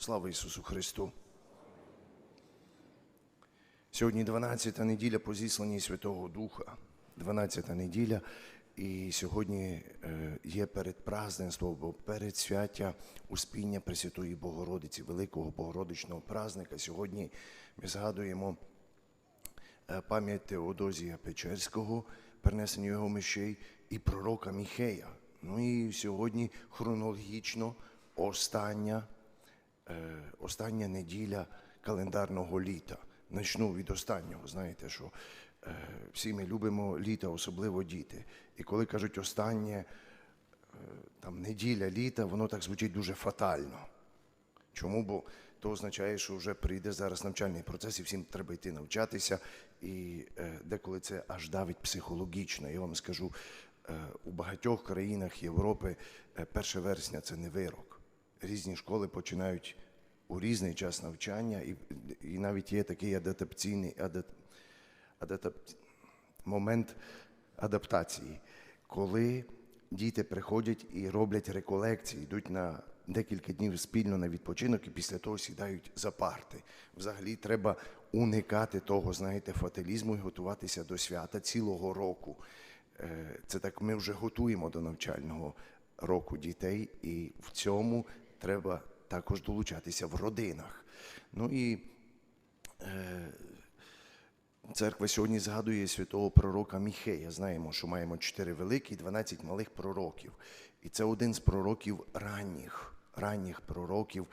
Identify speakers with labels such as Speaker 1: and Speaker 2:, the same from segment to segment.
Speaker 1: Слава Ісусу Христу! Сьогодні 12-та неділя по зісланні Святого Духа, 12-та неділя, і сьогодні е, є передпраздненство, або передсвяття Успіння Пресвятої Богородиці, великого Богородичного празника. Сьогодні ми згадуємо е, пам'ять Теодозія Печерського, перенесення його мощей, і пророка Міхея. Ну і сьогодні хронологічно остання, остання неділя календарного літа. Начну від останнього. Знаєте, що е, всі ми любимо літа, особливо діти. І коли кажуть останнє е, там неділя літа, воно так звучить дуже фатально. Чому? Бо то означає, що вже прийде зараз навчальний процес, і всім треба йти навчатися. І е, деколи це аж давить психологічно. Я вам скажу, е, у багатьох країнах Європи е, 1 вересня це не вирок. Різні школи починають у різний час навчання, і, і навіть є такий адаптаційний адап, адап, момент адаптації, коли діти приходять і роблять реколекції, йдуть на декілька днів спільно на відпочинок і після того сідають за парти. Взагалі треба уникати того, знаєте, фаталізму і готуватися до свята цілого року. Е, Це так ми вже готуємо до навчального року дітей, і в цьому треба також долучатися в родинах. Ну і Церква сьогодні згадує святого пророка Міхея. Знаємо, що маємо чотири великі і 12 малих пророків. І це один з пророків ранніх, ранніх пророків.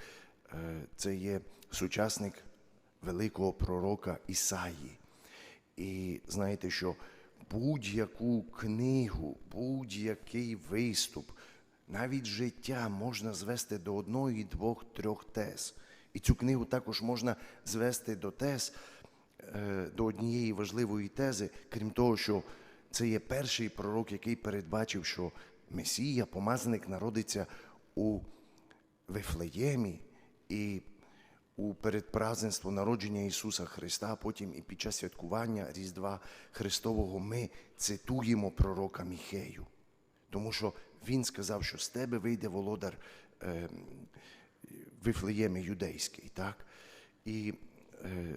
Speaker 1: Е, Це є сучасник великого пророка Ісаї. І знаєте, що будь-яку книгу, будь-який виступ, навіть життя можна звести до одної, двох, трьох тез. І цю книгу також можна звести до тез, е, до однієї важливої тези, крім того, що це є перший пророк, який передбачив, що Месія, помазаник, народиться у Вифлеємі і у передпраздненство народження Ісуса Христа, потім і під час святкування Різдва Христового ми цитуємо пророка Міхею. Тому що він сказав, що з тебе вийде володар е, Вифлеємі юдейський. Так? І е,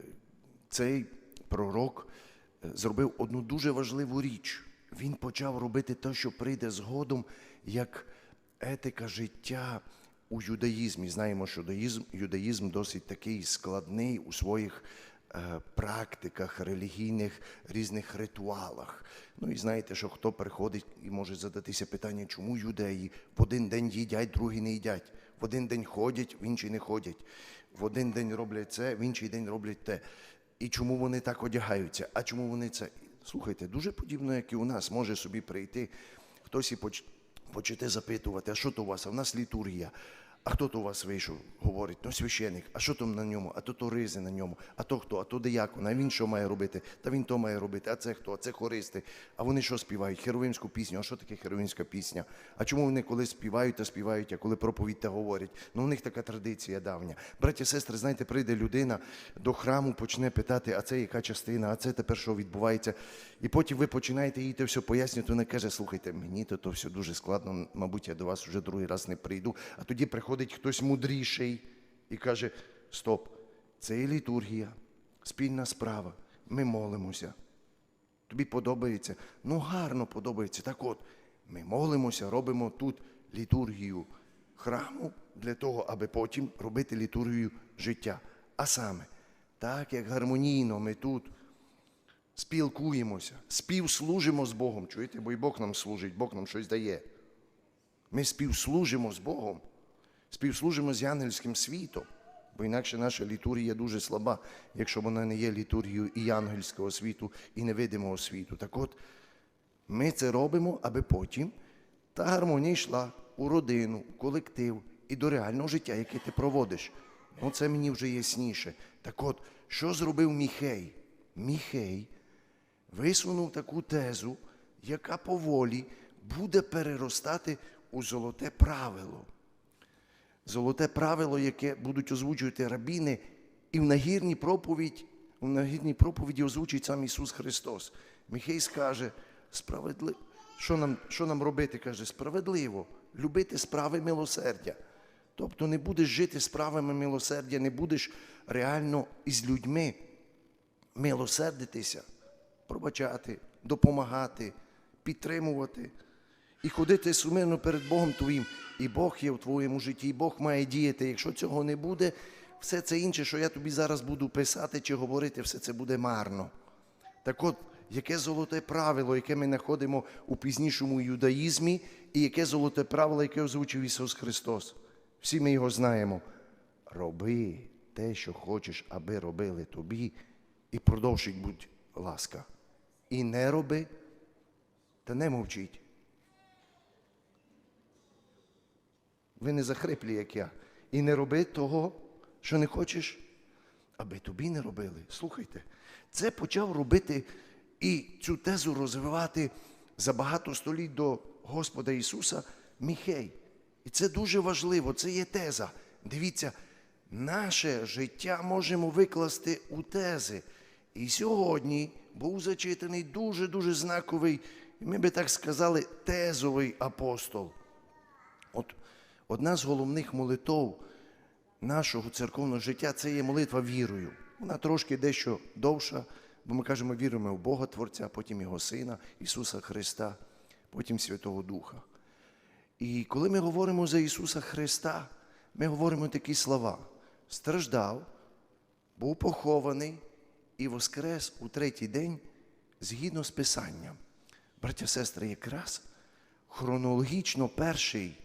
Speaker 1: цей пророк е, зробив одну дуже важливу річ. Він почав робити те, що прийде згодом, як етика життя у юдаїзмі. Знаємо, що юдаїзм, юдаїзм досить такий складний у своїх практиках, релігійних різних ритуалах. Ну і знаєте, що хто приходить і може задатися питання, чому юдеї в один день їдять, другий не їдять, в один день ходять, в інший не ходять, в один день роблять це, в інший день роблять те. І чому вони так одягаються? А чому вони це? Слухайте, дуже подібно, як і у нас може собі прийти хтось і поч... почати запитувати, а що то у вас? А в нас літургія. А хто то у вас вийшов? Говорить, ну священик, а що там на ньому? А то то ризи на ньому, а то хто, а то диякон, а він що має робити? Та він то має робити, а це хто? А це хористи. А вони що співають? Херовимську пісню. А що таке херовимська пісня? А чому вони коли співають, то співають, а коли проповідь та говорять? Ну, у них така традиція давня. Браття, сестри, знаєте, прийде людина до храму, почне питати, а це яка частина, а це тепер що відбувається. І потім ви починаєте їй те все пояснювати. Вона каже, слухайте, мені то, то все дуже складно, мабуть, я до вас вже другий раз не прийду. А тоді приходить хтось мудріший і каже: Стоп, це є літургія, спільна справа. Ми молимося. Тобі подобається? Ну, гарно подобається. Так от, ми молимося, робимо тут літургію храму для того, аби потім робити літургію життя. А саме, так як гармонійно ми тут спілкуємося, співслужимо з Богом. Чуєте, бо і Бог нам служить, Бог нам щось дає. Ми співслужимо з Богом, співслужимо з янгельським світом, бо інакше наша літургія дуже слаба, якщо вона не є літургією і янгельського світу, і невидимого світу. Так от, ми це робимо, аби потім та гармонія йшла у родину, у колектив і до реального життя, яке ти проводиш. Ну, це мені вже ясніше. Так от, що зробив Міхей? Міхей висунув таку тезу, яка поволі буде переростати у золоте правило. Золоте правило, яке будуть озвучувати рабіни, і в нагірній проповідь, проповіді озвучить сам Ісус Христос. Міхей скаже, справедливо. Що нам, що нам робити? каже, справедливо, любити справи милосердя. Тобто не будеш жити справами милосердя, не будеш реально із людьми милосердитися, пробачати, допомагати, підтримувати і ходити сумирно перед Богом Твоїм. І Бог є в твоєму житті, і Бог має діяти. Якщо цього не буде, все це інше, що я тобі зараз буду писати чи говорити, все це буде марно. Так от, яке золоте правило, яке ми знаходимо у пізнішому юдаїзмі, і яке золоте правило, яке озвучив Ісус Христос. Всі ми його знаємо. Роби те, що хочеш, аби робили тобі, і продовжить будь ласка. І не роби, та не мовчіть. Ви не захриплі, як я. І не роби того, що не хочеш, аби тобі не робили. Слухайте, це почав робити і цю тезу розвивати за багато століть до Господа Ісуса Міхей. І це дуже важливо, це є теза. Дивіться, наше життя можемо викласти у тези. І сьогодні був зачитаний дуже-дуже знаковий, ми би так сказали, тезовий апостол. От одна з головних молитов нашого церковного життя це є молитва вірою. Вона трошки дещо довша, бо ми кажемо, віримо в Бога Творця, потім Його Сина, Ісуса Христа, потім Святого Духа. І коли ми говоримо за Ісуса Христа, ми говоримо такі слова: страждав, був похований і воскрес у третій день згідно з Писанням. Браття сестри, якраз хронологічно перший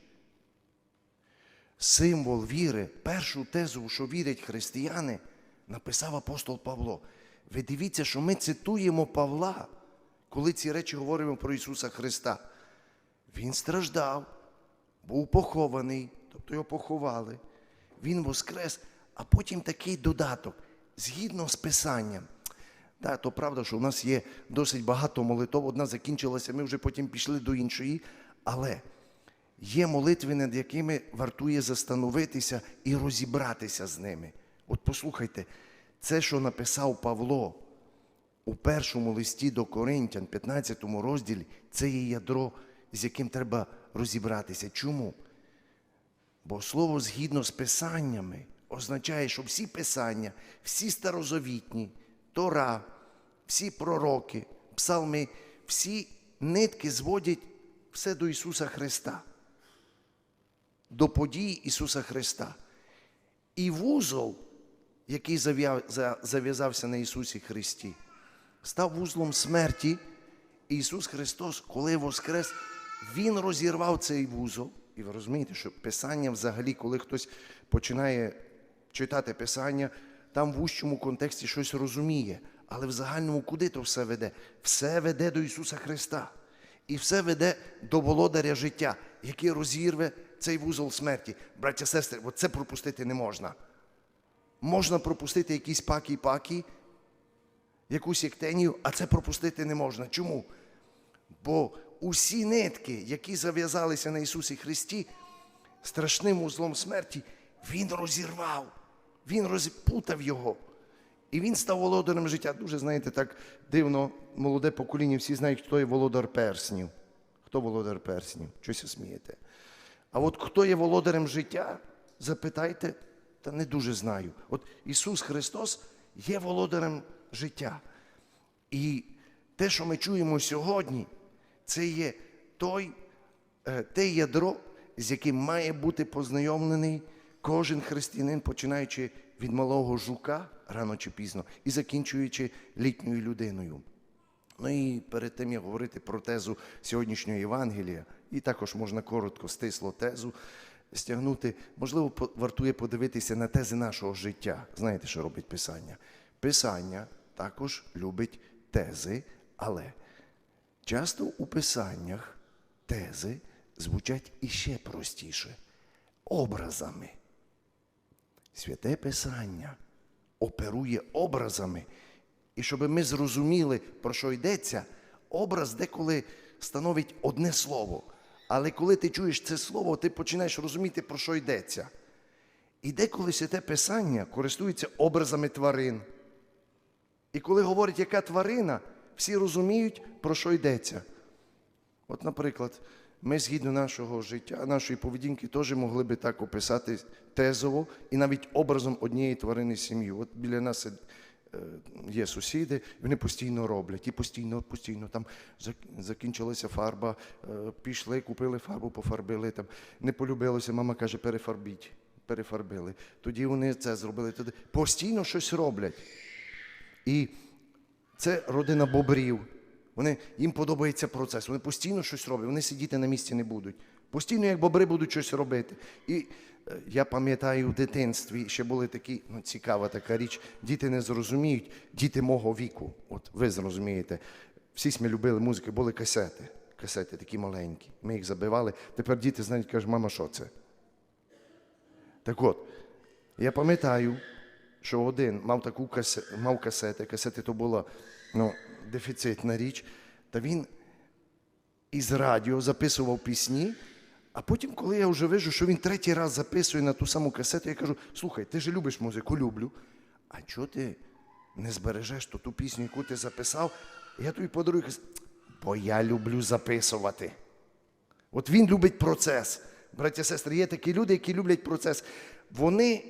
Speaker 1: символ віри, першу тезу, що вірять християни, написав апостол Павло. Ви дивіться, що ми цитуємо Павла, коли ці речі говоримо про Ісуса Христа. Він страждав, був похований, тобто його поховали. Він воскрес, а потім такий додаток, згідно з Писанням. Так, то правда, що в нас є досить багато молитов. Одна закінчилася, ми вже потім пішли до іншої. Але є молитви, над якими вартує застановитися і розібратися з ними. От послухайте, це, що написав Павло у першому листі до Коринтян, 15 розділі, це є ядро, з яким треба розібратися. Чому? Бо слово згідно з писаннями означає, що всі писання, всі старозавітні, Тора, всі пророки, псалми, всі нитки зводять все до Ісуса Христа, до подій Ісуса Христа. І вузол, який зав'язався на Ісусі Христі, став вузлом смерті. Ісус Христос, коли воскрес, Він розірвав цей вузол. І ви розумієте, що Писання взагалі, коли хтось починає читати Писання, там в вущому контексті щось розуміє. Але в загальному куди то все веде? Все веде до Ісуса Христа. І все веде до володаря життя, який розірве цей вузол смерті. Браття, сестри, от це пропустити не можна. Можна пропустити якісь паки-паки, якусь єктенію, а це пропустити не можна. Чому? Бо усі нитки, які зав'язалися на Ісусі Христі, страшним узлом смерті, Він розірвав, Він розпутав його. І він став володарем життя. Дуже, знаєте, так дивно, молоде покоління, всі знають, хто є володар перснів. Хто володар перснів? Щось смієте. А от хто є володарем життя, запитайте, та не дуже знаю. От Ісус Христос є володарем життя. І те, що ми чуємо сьогодні, це є той, е, те ядро, з яким має бути познайомлений кожен християнин, починаючи від малого жука рано чи пізно і закінчуючи літньою людиною. Ну і перед тим, як говорити про тезу сьогоднішнього Євангелія, і також можна коротко, стисло тезу стягнути, можливо, вартує подивитися на тези нашого життя. Знаєте, що робить Писання? Писання також любить тези, але часто у писаннях тези звучать іще простіше образами. Святе Писання оперує образами. І щоб ми зрозуміли, про що йдеться, образ деколи становить одне слово. Але коли ти чуєш це слово, ти починаєш розуміти, про що йдеться. І деколи святе Писання користується образами тварин. І коли говорять, яка тварина, всі розуміють, про що йдеться. От, наприклад, ми згідно нашого життя, нашої поведінки, теж могли би так описати тезово і навіть образом однієї тварини сім'ї. От біля нас є сусіди, вони постійно роблять, і постійно, постійно там закінчилася фарба, е, пішли, купили фарбу, пофарбили там, не полюбилося, мама каже, перефарбіть. Перефарбили. Тоді вони це зробили. Тоді постійно щось роблять. І це родина бобрів. Вони, їм подобається процес. Вони постійно щось роблять, вони сидіти на місці не будуть. Постійно, як бобри, будуть щось робити. І е, я пам'ятаю в дитинстві ще були такі, ну, цікава така річ. Діти не зрозуміють, діти мого віку. От ви зрозумієте. Всі ми любили музики, були касети. Касети такі маленькі. Ми їх забивали. Тепер діти знають, кажуть, мама, що це? Так от, я пам'ятаю, що один мав таку касе, мав касети, касети то була ну, дефіцитна річ, та він із радіо записував пісні, а потім, коли я вже вижу, що він третій раз записує на ту саму касету, я кажу: слухай, ти ж любиш музику, люблю. А чого ти не збережеш ту, пісню, яку ти записав? Я тобі подарую. Бо я люблю записувати. От він любить процес. Браття сестри, є такі люди, які люблять процес. Вони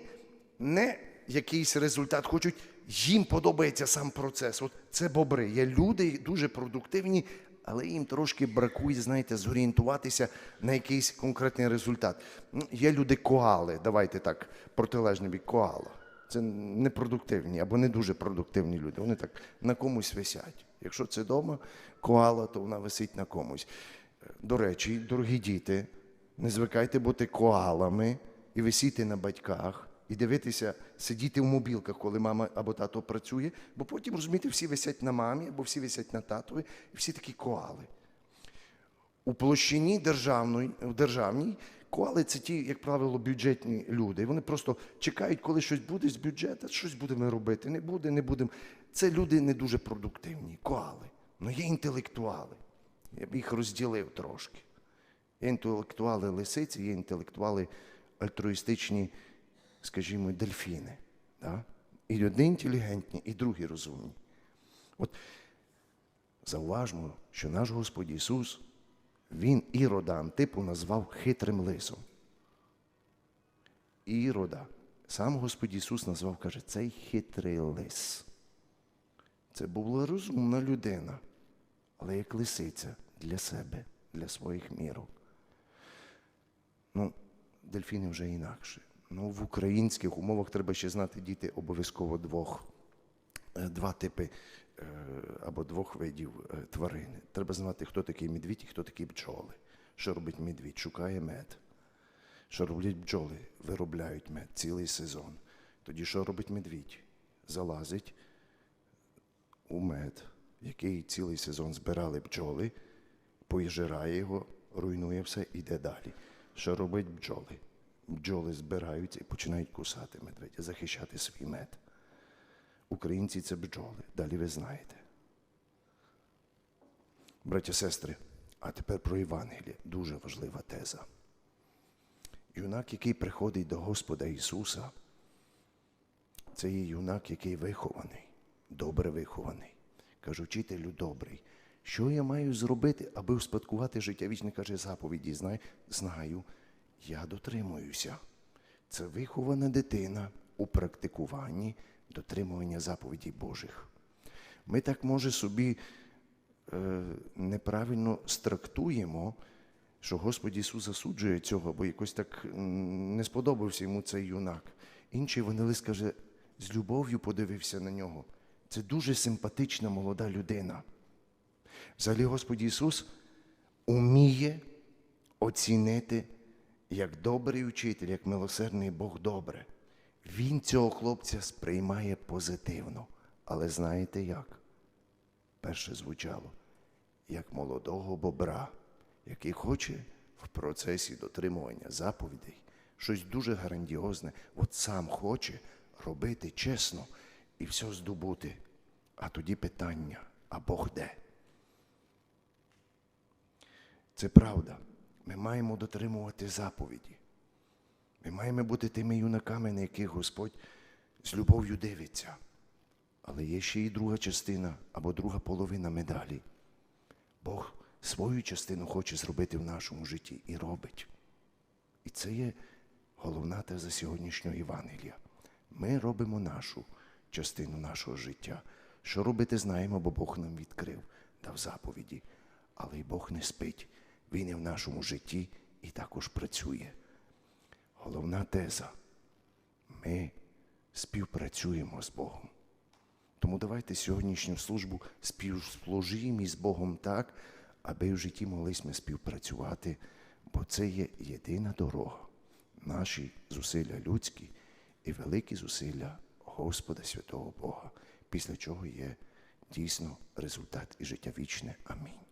Speaker 1: не якийсь результат хочуть, їм подобається сам процес. От це бобри. Є люди дуже продуктивні, але їм трошки бракує, знаєте, зорієнтуватися на якийсь конкретний результат. Є люди коали, давайте так, протилежний бік коала. Це непродуктивні або не дуже продуктивні люди. Вони так на комусь висять. Якщо це вдома, коала, то вона висить на комусь. До речі, дорогі діти, не звикайте бути коалами і висіти на батьках, і дивитися, сидіти в мобілках, коли мама або тато працює, бо потім, розумієте, всі висять на мамі, або всі висять на татові, і всі такі коали. У площині державної, державній коали це ті, як правило, бюджетні люди. Вони просто чекають, коли щось буде з бюджету, щось будемо робити. Не буде, не будемо. Це люди не дуже продуктивні, коали. Ну є інтелектуали. Я б їх розділив трошки. Є інтелектуали лисиці, є інтелектуали альтруїстичні, скажімо, дельфіни. Да? І одні інтелігентні, і другі розумні. От зауважмо, що наш Господь Ісус, Він Ірода Антипу назвав хитрим лисом. Ірода. Сам Господь Ісус назвав, каже, цей хитрий лис. Це була розумна людина, але як лисиця для себе, для своїх мірок. Ну, дельфіни вже інакше. Ну, в українських умовах треба ще знати діти обов'язково двох, е, два типи е, або двох видів е, тварини. Треба знати, хто такий медвідь і хто такі бджоли. Що робить медвідь? Шукає мед. Що роблять бджоли? Виробляють мед цілий сезон. Тоді що робить медвідь? Залазить у мед, який цілий сезон збирали бджоли, поїжирає його, руйнує все, іде далі. Що робить бджоли? Бджоли збираються і починають кусати медведя, захищати свій мед. Українці це бджоли, далі ви знаєте. Браття, сестри, а тепер про Євангеліє. Дуже важлива теза. Юнак, який приходить до Господа Ісуса, це є юнак, який вихований, добре вихований. Каже, вчителю добрий. Що я маю зробити, аби успадкувати життя вічне? Каже, заповіді знаю, знаю, я дотримуюся. Це вихована дитина у практикуванні дотримування заповідей Божих. Ми так, може, собі е, неправильно страктуємо, що Господь Ісус засуджує цього, бо якось так не сподобався йому цей юнак. Інший евангелист каже, з любов'ю подивився на нього. Це дуже симпатична молода людина. Взагалі Господь Ісус уміє оцінити, як добрий учитель, як милосердний Бог добре. Він цього хлопця сприймає позитивно. Але знаєте як? Перше звучало, як молодого бобра, який хоче в процесі дотримування заповідей щось дуже грандіозне, от сам хоче робити чесно і все здобути. А тоді питання, а Бог де? Це правда. Ми маємо дотримувати заповіді. Ми маємо бути тими юнаками, на яких Господь з любов'ю дивиться. Але є ще і друга частина або друга половина медалі. Бог свою частину хоче зробити в нашому житті і робить. І це є головна теза сьогоднішнього Євангелія. Ми робимо нашу частину нашого життя. Що робити, знаємо, бо Бог нам відкрив, дав заповіді. Але й Бог не спить. Він і в нашому житті і також працює. Головна теза. Ми співпрацюємо з Богом. Тому давайте сьогоднішню службу співслужимо із Богом так, аби в житті могли ми співпрацювати, бо це є єдина дорога. Наші зусилля людські і великі зусилля Господа Святого Бога, після чого є дійсно результат і життя вічне. Амінь.